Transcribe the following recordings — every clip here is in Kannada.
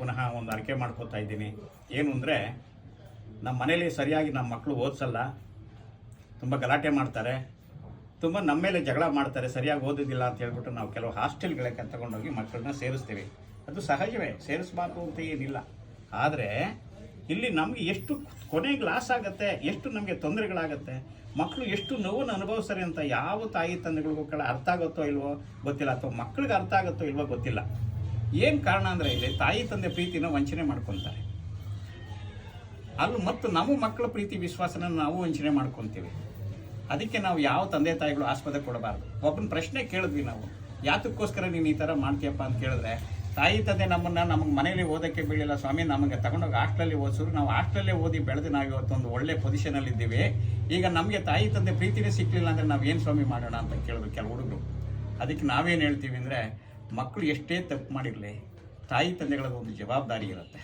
ಪುನಃ ಒಂದು ಅರಿಕೆ ಮಾಡ್ಕೋತಾ ಇದ್ದೀನಿ. ಏನು ಅಂದರೆ, ನಮ್ಮ ಮನೇಲಿ ಸರಿಯಾಗಿ ನಮ್ಮ ಮಕ್ಕಳು ಓದಿಸಲ್ಲ, ತುಂಬ ಗಲಾಟೆ ಮಾಡ್ತಾರೆ, ತುಂಬ ನಮ್ಮ ಮೇಲೆ ಜಗಳ ಮಾಡ್ತಾರೆ, ಸರಿಯಾಗಿ ಓದೋದಿಲ್ಲ ಅಂತ ಹೇಳ್ಬಿಟ್ಟು ನಾವು ಕೆಲವು ಹಾಸ್ಟೆಲ್ಗಳಿಗೆ ತಗೊಂಡೋಗಿ ಮಕ್ಕಳನ್ನ ಸೇರಿಸ್ತೀವಿ. ಅದು ಸಹಜವೇ, ಸೇರಿಸಬಾರ್ದು ಅಂತ ಏನಿಲ್ಲ. ಆದರೆ, ಇಲ್ಲಿ ನಮಗೆ ಎಷ್ಟು ಕೊನೆಗೆ ಲಾಸ್ ಆಗುತ್ತೆ, ಎಷ್ಟು ನಮಗೆ ತೊಂದರೆಗಳಾಗುತ್ತೆ ಮಕ್ಕಳು ಎಷ್ಟು ನೋವನ್ನು ಅನುಭವಿಸ್ತಾರೆ ಅಂತ ಯಾವ ತಾಯಿ ತಂದೆಗಳಿಗೂ ಕೂಡ ಅರ್ಥ ಆಗುತ್ತೋ ಇಲ್ವೋ ಗೊತ್ತಿಲ್ಲ, ಅಥವಾ ಮಕ್ಕಳಿಗೆ ಅರ್ಥ ಆಗುತ್ತೋ ಇಲ್ವೋ ಗೊತ್ತಿಲ್ಲ. ಏನು ಕಾರಣ ಅಂದರೆ ಇಲ್ಲಿ ತಾಯಿ ತಂದೆ ಪ್ರೀತಿನ ವಂಚನೆ ಮಾಡ್ಕೊತಾರೆ. ಅಲ್ಲಿ ಮತ್ತು ನಮ್ಮ ಮಕ್ಕಳ ಪ್ರೀತಿ ವಿಶ್ವಾಸನ ನಾವು ವಂಚನೆ ಮಾಡ್ಕೊತೀವಿ. ಅದಕ್ಕೆ ನಾವು ಯಾವ ತಂದೆ ತಾಯಿಗಳು ಆಸ್ಪದ ಕೊಡಬಾರ್ದು. ಒಬ್ಬನ ಪ್ರಶ್ನೆ ಕೇಳಿದ್ವಿ ನಾವು, ಯಾತಕ್ಕೋಸ್ಕರ ನೀನು ಈ ಥರ ಮಾಡ್ತೀಯಪ್ಪ ಅಂತ ಕೇಳಿದ್ರೆ, ತಾಯಿ ತಂದೆ ನಮ್ಮನ್ನ ನಮಗೆ ಮನೇಲಿ ಓದೋಕ್ಕೆ ಬೀಳಿಲ್ಲ, ಸ್ವಾಮಿ ನಮಗೆ ತಗೊಂಡೋಗಿ ಹಾಸ್ಟೆಲಲ್ಲಿ ಓದಿಸಿದ್ರು ನಾವು ಹಾಸ್ಟೆಲಲ್ಲೇ ಓದಿ ಬೆಳೆದು ನಾವು ಇವತ್ತೊಂದು ಒಳ್ಳೆ ಪೊಸಿಷನಲ್ಲಿ ಇದ್ದೀವಿ. ಈಗ ನಮಗೆ ತಾಯಿ ತಂದೆ ಪ್ರೀತಿನೇ ಸಿಕ್ಕಲಿಲ್ಲ ಅಂದರೆ ನಾವು ಏನು ಸ್ವಾಮಿ ಮಾಡೋಣ ಅಂತ ಕೇಳಿದ್ರು ಕೆಲವು ಹುಡುಗರು. ಅದಕ್ಕೆ ನಾವೇನು ಹೇಳ್ತೀವಿ ಅಂದರೆ ಮಕ್ಕಳು ಎಷ್ಟೇ ತಪ್ಪು ಮಾಡಿರಲಿ, ತಾಯಿ ತಂದೆಗಳದ್ದು ಒಂದು ಜವಾಬ್ದಾರಿ ಇರುತ್ತೆ.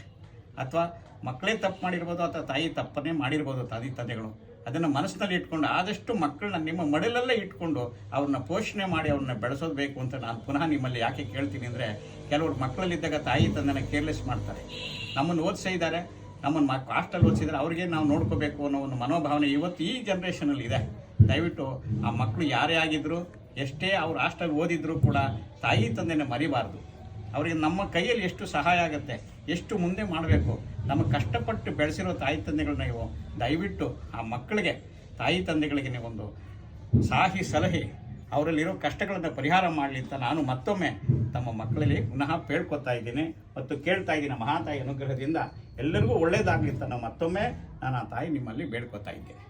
ಅಥವಾ ಮಕ್ಕಳೇ ತಪ್ಪು ಮಾಡಿರ್ಬೋದು ಅಥವಾ ತಾಯಿ ತಪ್ಪನ್ನೇ ಮಾಡಿರ್ಬೋದು ತಾಯಿ ತಂದೆಗಳು. ಅದನ್ನು ಮನಸ್ಸಿನಲ್ಲಿ ಇಟ್ಕೊಂಡು ಆದಷ್ಟು ಮಕ್ಕಳನ್ನ ನಿಮ್ಮ ಮಡಲಲ್ಲೇ ಇಟ್ಕೊಂಡು ಅವ್ರನ್ನ ಪೋಷಣೆ ಮಾಡಿ ಅವ್ರನ್ನ ಬೆಳೆಸೋದು ಬೇಕು ಅಂತ ನಾನು ಪುನಃ ನಿಮ್ಮಲ್ಲಿ ಯಾಕೆ ಕೇಳ್ತೀನಿ ಅಂದರೆ, ಕೆಲವರು ಮಕ್ಕಳಲ್ಲಿದ್ದಾಗ ತಾಯಿ ತಂದೆನ ಕೇರ್ಲೆಸ್ ಮಾಡ್ತಾರೆ. ನಮ್ಮನ್ನು ಓದಿಸಿದ್ದಾರೆ ಇದ್ದಾರೆ. ನಮ್ಮನ್ನು ಮಕ್ ಹಾಸ್ಟೆಲ್ ಓದಿಸಿದ್ರೆ ಅವ್ರಿಗೆ ನಾವು ನೋಡ್ಕೋಬೇಕು ಅನ್ನೋ ಒಂದು ಮನೋಭಾವನೆ ಇವತ್ತು ಈ ಜನ್ರೇಷನಲ್ಲಿ ಇದೆ. ದಯವಿಟ್ಟು ಆ ಮಕ್ಕಳು ಯಾರೇ ಆಗಿದ್ರು, ಎಷ್ಟೇ ಅವ್ರು ಹಾಸ್ಟೆಲ್ ಓದಿದ್ರು ಕೂಡ ತಾಯಿ ತಂದೆನ ಮರಿಬಾರ್ದು. ಅವರಿಗೆ ನಮ್ಮ ಕೈಯಲ್ಲಿ ಎಷ್ಟು ಸಹಾಯ ಆಗುತ್ತೆ, ಎಷ್ಟು ಮುಂದೆ ಮಾಡಬೇಕು, ನಮಗೆ ಕಷ್ಟಪಟ್ಟು ಬೆಳೆಸಿರೋ ತಾಯಿ ತಂದೆಗಳನ್ನ ನೀವು, ದಯವಿಟ್ಟು ಆ ಮಕ್ಕಳಿಗೆ, ತಾಯಿ ತಂದೆಗಳಿಗೆ ನೀವೊಂದು ಸಾಹಿ ಸಲಹೆ, ಅವರಲ್ಲಿರೋ ಕಷ್ಟಗಳನ್ನು ಪರಿಹಾರ ಮಾಡಲಿ ಅಂತ ನಾನು ಮತ್ತೊಮ್ಮೆ ತಮ್ಮ ಮಕ್ಕಳಲ್ಲಿ ಪುನಃ ಬೇಡ್ಕೊತಾ ಇದ್ದೀನಿ ಮತ್ತು ಕೇಳ್ತಾ ಇದ್ದೀನಿ ಮಹಾತಾಯಿ ಅನುಗ್ರಹದಿಂದ. ಎಲ್ಲರಿಗೂ ಒಳ್ಳೆಯದಾಗಲಿ ಅಂತ ನಾನು ಮತ್ತೊಮ್ಮೆ ನಾನು ಆ ತಾಯಿ ನಿಮ್ಮಲ್ಲಿ ಬೇಡ್ಕೊತಾ ಇದ್ದೇನೆ.